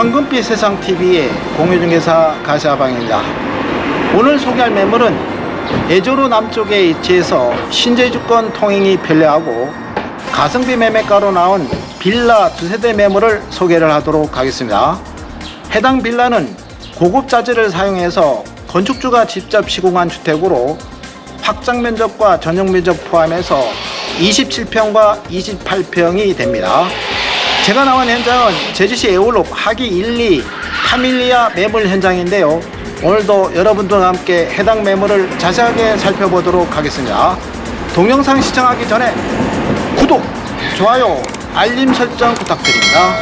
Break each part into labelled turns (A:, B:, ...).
A: 황금빛 세상TV의 공유중개사 가샤방입니다 오늘 소개할 매물은 예조로 남쪽에 위치해서 신제주권 통행이 편리하고 가성비 매매가로 나온 빌라 두세대 매물을 소개를 하도록 하겠습니다 해당 빌라는 고급 자재를 사용해서 건축주가 직접 시공한 주택으로 확장 면적과 전용 면적 포함해서 27평과 28평이 됩니다. 제가 나온 현장은 제주시 애월로 하기 1, 2 파밀리아 매물 현장인데요. 오늘도 여러분들과 함께 해당 매물을 자세하게 살펴보도록 하겠습니다. 동영상 시청하기 전에 구독, 좋아요, 알림 설정 부탁드립니다.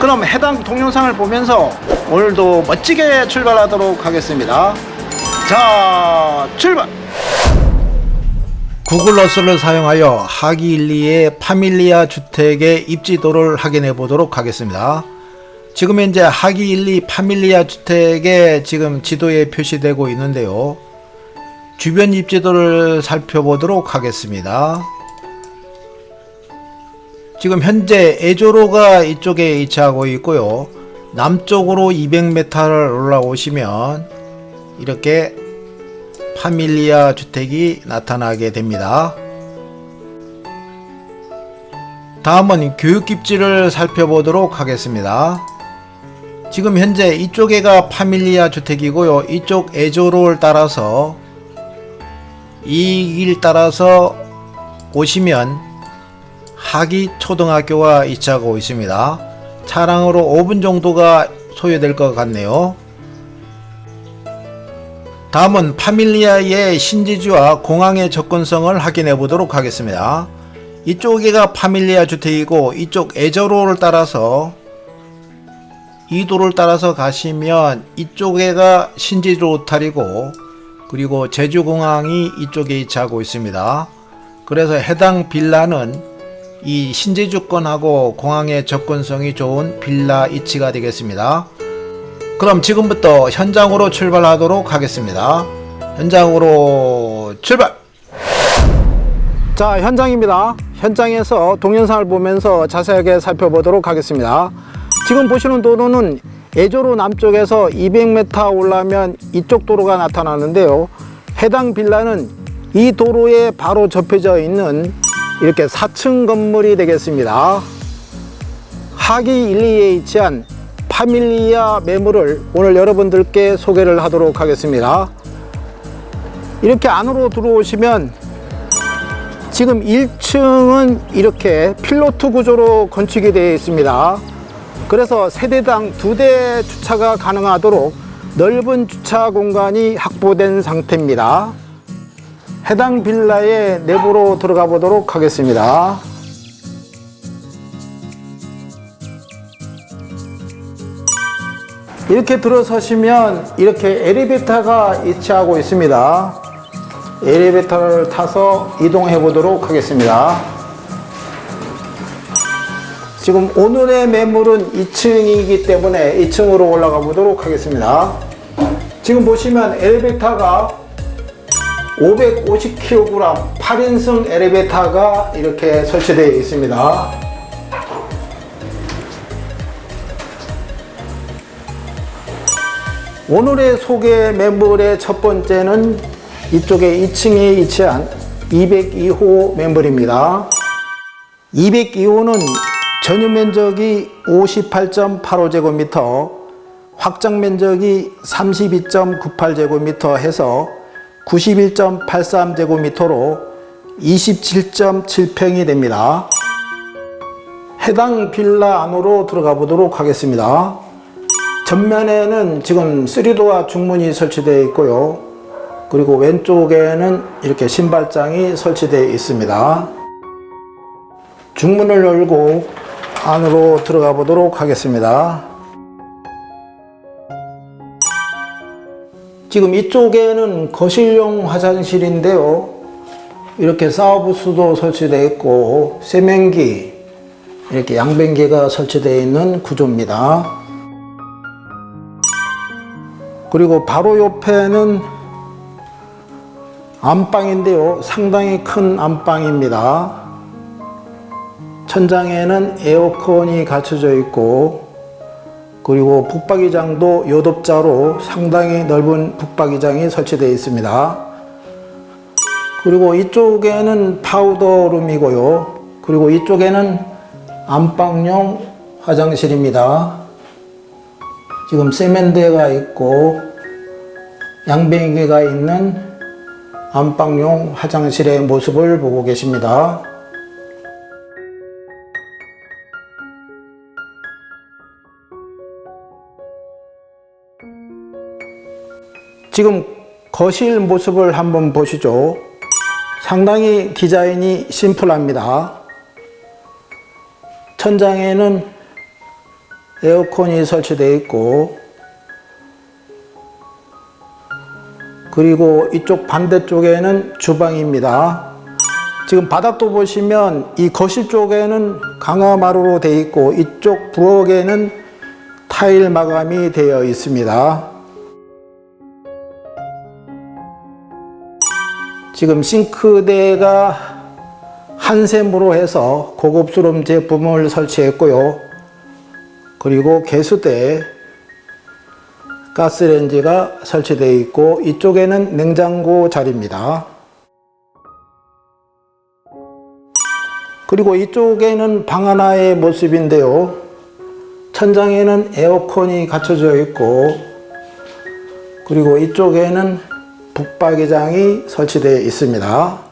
A: 그럼 해당 동영상을 보면서 오늘도 멋지게 출발하도록 하겠습니다. 자, 출발! 구글 어스를 사용하여 하기 1, 2의 파밀리아 주택의 입지도를 확인해 보도록 하겠습니다. 지금 현재 하기 1, 2 파밀리아 주택에 지금 지도에 표시되고 있는데요. 주변 입지도를 살펴보도록 하겠습니다. 지금 현재 에조로가 이쪽에 위치하고 있고요. 남쪽으로 200m를 올라오시면 이렇게 파밀리아 주택이 나타나게 됩니다. 다음은 교육입지를 살펴보도록 하겠습니다. 지금 현재 이쪽에가 파밀리아 주택이고요. 이쪽 에조로를 따라서 이 길 따라서 오시면 하기 초등학교가 위치하고 있습니다. 차량으로 5분 정도가 소요될 것 같네요. 다음은 파밀리아의 신지주와 공항의 접근성을 확인해 보도록 하겠습니다. 이쪽에가 파밀리아 주택이고 이쪽 에저로를 따라서 이 도를 따라서 가시면 이쪽에가 신지주 로탈이고 그리고 제주공항이 이쪽에 위치하고 있습니다. 그래서 해당 빌라는 이 신제주권하고 공항의 접근성이 좋은 빌라 위치가 되겠습니다. 그럼 지금부터 현장으로 출발하도록 하겠습니다. 현장으로 출발! 자, 현장입니다. 현장에서 동영상을 보면서 자세하게 살펴보도록 하겠습니다. 지금 보시는 도로는 예조로 남쪽에서 200m 올라면 이쪽 도로가 나타나는데요. 해당 빌라는 이 도로에 바로 접혀져 있는 이렇게 4층 건물이 되겠습니다. 하기 1, 2에 위치한 파밀리아 매물을 오늘 여러분들께 소개를 하도록 하겠습니다. 이렇게 안으로 들어오시면 지금 1층은 이렇게 필로트 구조로 건축이 되어 있습니다. 그래서 세대당 두 대 주차가 가능하도록 넓은 주차 공간이 확보된 상태입니다. 해당 빌라의 내부로 들어가 보도록 하겠습니다. 이렇게 들어서시면 이렇게 엘리베이터가 위치하고 있습니다. 엘리베이터를 타서 이동해 보도록 하겠습니다. 지금 오늘의 매물은 2층이기 때문에 2층으로 올라가 보도록 하겠습니다. 지금 보시면 엘리베이터가 550kg 8인승 엘리베이터가 이렇게 설치되어 있습니다. 오늘의 소개 매물의 첫 번째는 이쪽에 2층에 위치한 202호 매물입니다. 202호는 전유 면적이 58.85제곱미터, 확장 면적이 32.98제곱미터 해서 91.83제곱미터로 27.7평이 됩니다. 해당 빌라 안으로 들어가 보도록 하겠습니다. 전면에는 지금 3도어 중문이 설치되어 있고요. 그리고 왼쪽에는 이렇게 신발장이 설치되어 있습니다. 중문을 열고 안으로 들어가 보도록 하겠습니다. 지금 이쪽에는 거실용 화장실인데요. 이렇게 사우브수도 설치되어 있고 세면기 이렇게 양변기가 설치되어 있는 구조입니다. 그리고 바로 옆에는 안방인데요. 상당히 큰 안방입니다. 천장에는 에어컨이 갖춰져 있고 그리고 북박이장도 요독자로 상당히 넓은 북박이장이 설치되어 있습니다. 그리고 이쪽에는 파우더룸이고요. 그리고 이쪽에는 안방용 화장실입니다. 지금 세면대가 있고 양변기가 있는 안방용 화장실의 모습을 보고 계십니다. 지금 거실 모습을 한번 보시죠. 상당히 디자인이 심플합니다. 천장에는 에어컨이 설치되어 있고 그리고 이쪽 반대쪽에는 주방입니다. 지금 바닥도 보시면 이 거실 쪽에는 강화마루로 되어 있고 이쪽 부엌에는 타일 마감이 되어 있습니다. 지금 싱크대가 한샘으로 해서 고급스러운 제품을 설치했고요. 그리고 개수대, 가스레인지가 설치되어 있고 이쪽에는 냉장고 자리입니다. 그리고 이쪽에는 방 하나의 모습인데요. 천장에는 에어컨이 갖춰져 있고 그리고 이쪽에는 북박이장이 설치되어 있습니다.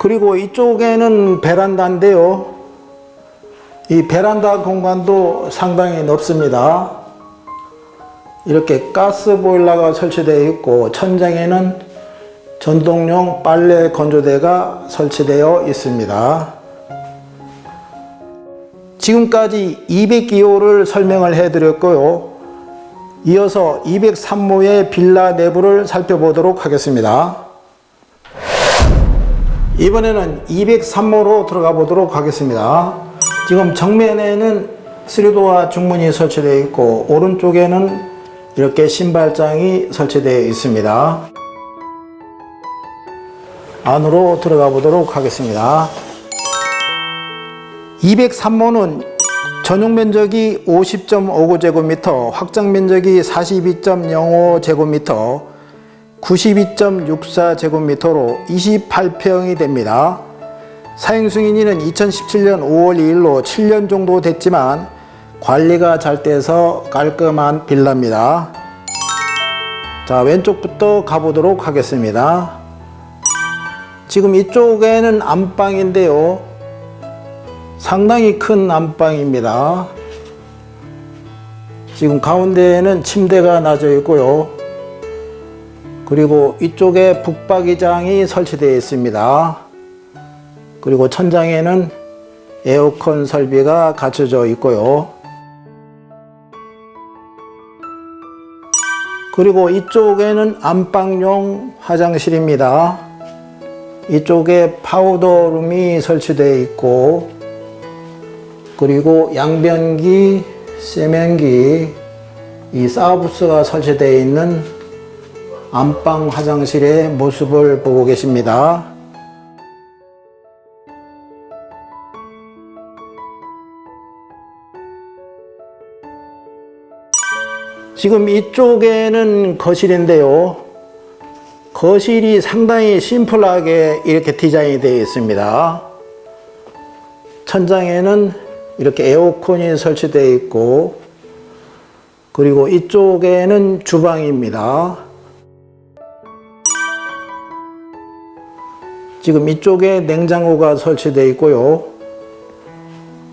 A: 그리고 이쪽에는 베란다인데요. 이 베란다 공간도 상당히 넓습니다. 이렇게 가스 보일러가 설치되어 있고 천장에는 전동용 빨래 건조대가 설치되어 있습니다. 지금까지 200기호를 설명을 해드렸고요. 이어서 203호의 빌라 내부를 살펴보도록 하겠습니다. 이번에는 203호로 들어가 보도록 하겠습니다. 지금 정면에는 스리도와 중문이 설치되어 있고 오른쪽에는 이렇게 신발장이 설치되어 있습니다. 안으로 들어가 보도록 하겠습니다. 203호는 전용 면적이 50.59제곱미터, 확장 면적이 42.05제곱미터, 92.64제곱미터로 28평이 됩니다. 사용 승인일은 2017년 5월 2일로 7년 정도 됐지만 관리가 잘 돼서 깔끔한 빌라입니다. 자, 왼쪽부터 가보도록 하겠습니다. 지금 이쪽에는 안방인데요. 상당히 큰 안방입니다. 지금 가운데에는 침대가 놔져 있고요. 그리고 이쪽에 북박이장이 설치되어 있습니다. 그리고 천장에는 에어컨 설비가 갖춰져 있고요. 그리고 이쪽에는 안방용 화장실입니다. 이쪽에 파우더룸이 설치되어 있고 그리고 양변기, 세면기, 이 사우부스가 설치되어 있는 안방 화장실의 모습을 보고 계십니다. 지금 이쪽에는 거실인데요. 거실이 상당히 심플하게 이렇게 디자인이 되어 있습니다. 천장에는 이렇게 에어컨이 설치되어 있고, 그리고 이쪽에는 주방입니다. 지금 이쪽에 냉장고가 설치되어 있고요.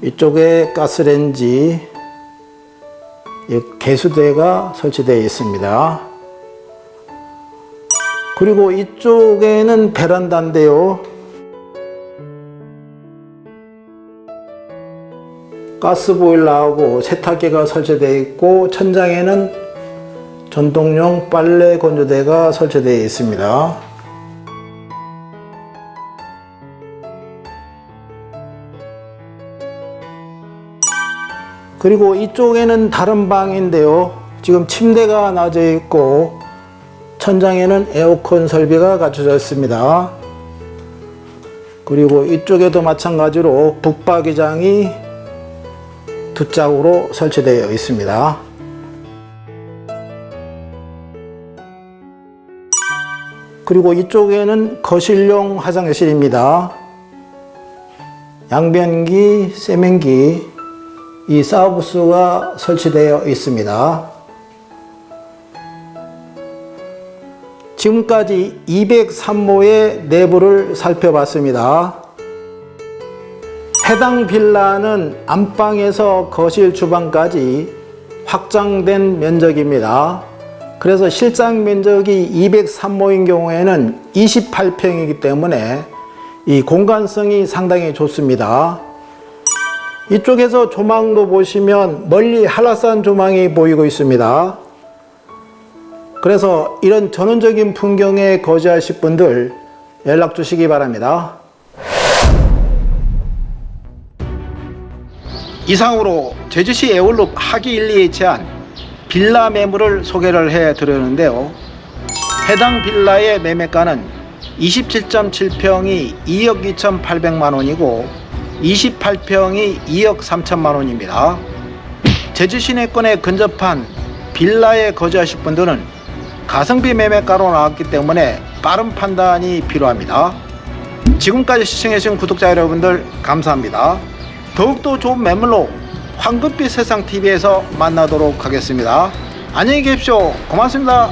A: 이쪽에 가스레인지, 개수대가 설치되어 있습니다. 그리고 이쪽에는 베란다인데요. 가스보일러하고 세탁기가 설치되어 있고 천장에는 전동용 빨래 건조대가 설치되어 있습니다. 그리고 이쪽에는 다른 방인데요. 지금 침대가 놔져 있고 천장에는 에어컨 설비가 갖춰져 있습니다. 그리고 이쪽에도 마찬가지로 북박이장이 두 짝으로 설치되어 있습니다. 그리고 이쪽에는 거실용 화장실입니다. 양변기, 세면기, 이 사우부스가 설치되어 있습니다. 지금까지 203호의 내부를 살펴봤습니다. 해당 빌라는 안방에서 거실 주방까지 확장된 면적입니다. 그래서 실장 면적이 203호인 경우에는 28평이기 때문에 이 공간성이 상당히 좋습니다. 이쪽에서 조망도 보시면 멀리 한라산 조망이 보이고 있습니다. 그래서 이런 전원적인 풍경에 거주하실 분들 연락 주시기 바랍니다. 이상으로 제주시 에올룹 하기 1리에 제한 빌라 매물을 소개를 해 드렸는데요. 해당 빌라의 매매가는 27.7평이 2억 2,800만 원이고 28평이 2억 3천만 원입니다. 제주 시내권에 근접한 빌라에 거주하실 분들은 가성비 매매가로 나왔기 때문에 빠른 판단이 필요합니다. 지금까지 시청해주신 구독자 여러분들 감사합니다. 더욱더 좋은 매물로 황금빛 세상 TV에서 만나도록 하겠습니다. 안녕히 계십시오. 고맙습니다.